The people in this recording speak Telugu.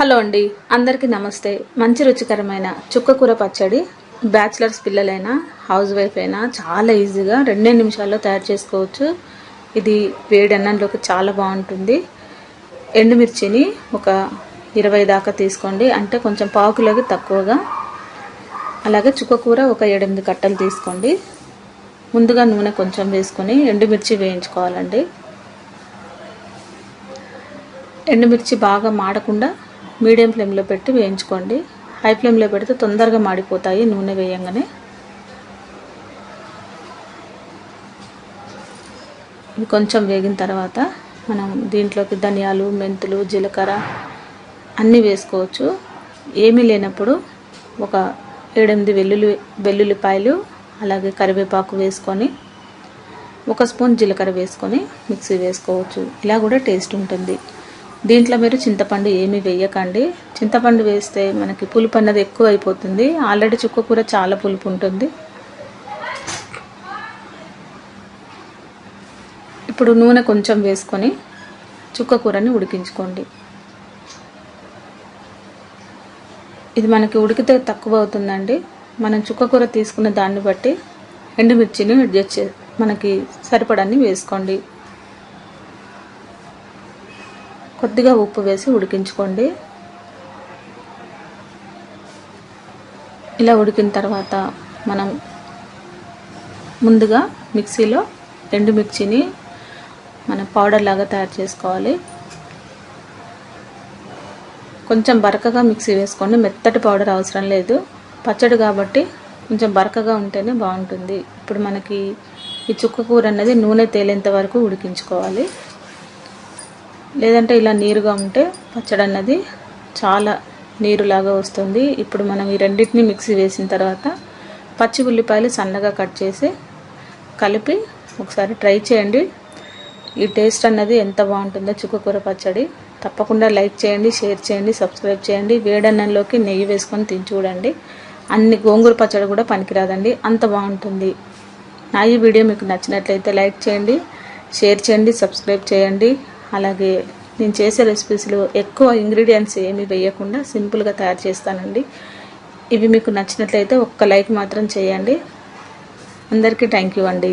హలో అండి. అందరికీ నమస్తే. మంచి రుచికరమైన చుక్కకూర పచ్చడి. బ్యాచిలర్స్ పిల్లలైనా హౌస్ వైఫ్ అయినా చాలా ఈజీగా రెండే నిమిషాల్లో తయారు చేసుకోవచ్చు. ఇది వేడి అన్నంలోకి చాలా బాగుంటుంది. ఎండుమిర్చిని ఒక ఇరవై దాకా తీసుకోండి. అంటే కొంచెం పావుకిలోకి తక్కువగా. అలాగే చుక్కకూర ఒక ఏడెనిమిది కట్టలు తీసుకోండి. ముందుగా నూనె కొంచెం వేసుకొని ఎండుమిర్చి వేయించుకోవాలండి. ఎండుమిర్చి బాగా మాడకుండా మీడియం ఫ్లేమ్లో పెట్టి వేయించుకోండి. హై ఫ్లేమ్లో పెడితే తొందరగా మాడిపోతాయి నూనె వేయంగానే. ఇవి కొంచెం వేగిన తర్వాత మనం దీంట్లోకి ధనియాలు మెంతులు జీలకర్ర అన్నీ వేసుకోవచ్చు. ఏమీ లేనప్పుడు ఒక ఏడెనిమిది వెల్లుల్లి వెల్లుల్లిపాయలు అలాగే కరివేపాకు వేసుకొని ఒక స్పూన్ జీలకర్ర వేసుకొని మిక్సీ వేసుకోవచ్చు. ఇలా కూడా టేస్ట్ ఉంటుంది. దీంట్లో మీరు చింతపండు ఏమీ వేయకండి. చింతపండు వేస్తే మనకి పులుపు అన్నది ఎక్కువ అయిపోతుంది. ఆల్రెడీ చుక్క కూర చాలా పులుపు ఉంటుంది. ఇప్పుడు నూనె కొంచెం వేసుకొని చుక్క కూరని ఉడికించుకోండి. ఇది మనకి ఉడికితే తక్కువ అవుతుందండి. మనం చుక్క కూర తీసుకున్న దాన్ని బట్టి ఎండుమిర్చిని మనకి సరిపడాన్ని వేసుకోండి. కొద్దిగా ఉప్పు వేసి ఉడికించుకోండి. ఇలా ఉడికిన తర్వాత మనం ముందుగా మిక్సీలో ఎండుమిర్చిని మనం పౌడర్ లాగా తయారు చేసుకోవాలి. కొంచెం బరకగా మిక్సీ వేసుకోండి. మెత్తటి పౌడర్ అవసరం లేదు. పచ్చడి కాబట్టి కొంచెం బరకగా ఉంటేనే బాగుంటుంది. ఇప్పుడు మనకి ఈ చుక్క కూర అన్నది నూనె తేలేంత వరకు ఉడికించుకోవాలి. లేదంటే ఇలా నీరుగా ఉంటే పచ్చడి అన్నది చాలా నీరులాగా వస్తుంది. ఇప్పుడు మనం ఈ రెండింటిని మిక్సీ వేసిన తర్వాత పచ్చి ఉల్లిపాయలు సన్నగా కట్ చేసి కలిపి ఒకసారి ట్రై చేయండి. ఈ టేస్ట్ అన్నది ఎంత బాగుంటుందో చుక్కకూర పచ్చడి. తప్పకుండా లైక్ చేయండి షేర్ చేయండి సబ్స్క్రైబ్ చేయండి. వేడన్నంలోకి నెయ్యి వేసుకొని తిని చూడండి. అన్ని గోంగూర పచ్చడి కూడా పనికిరాదండి. అంత బాగుంటుంది. నా ఈ వీడియో మీకు నచ్చినట్లయితే లైక్ చేయండి షేర్ చేయండి సబ్స్క్రైబ్ చేయండి. అలాగే నేను చేసే రెసిపీస్లో ఎక్కువ ఇంగ్రీడియంట్స్ ఏమి వేయకుండా సింపుల్గా తయారు చేస్తానండి. ఇవి మీకు నచ్చినట్లయితే ఒక్క లైక్ మాత్రం చేయండి. అందరికీ థ్యాంక్ యూ అండి.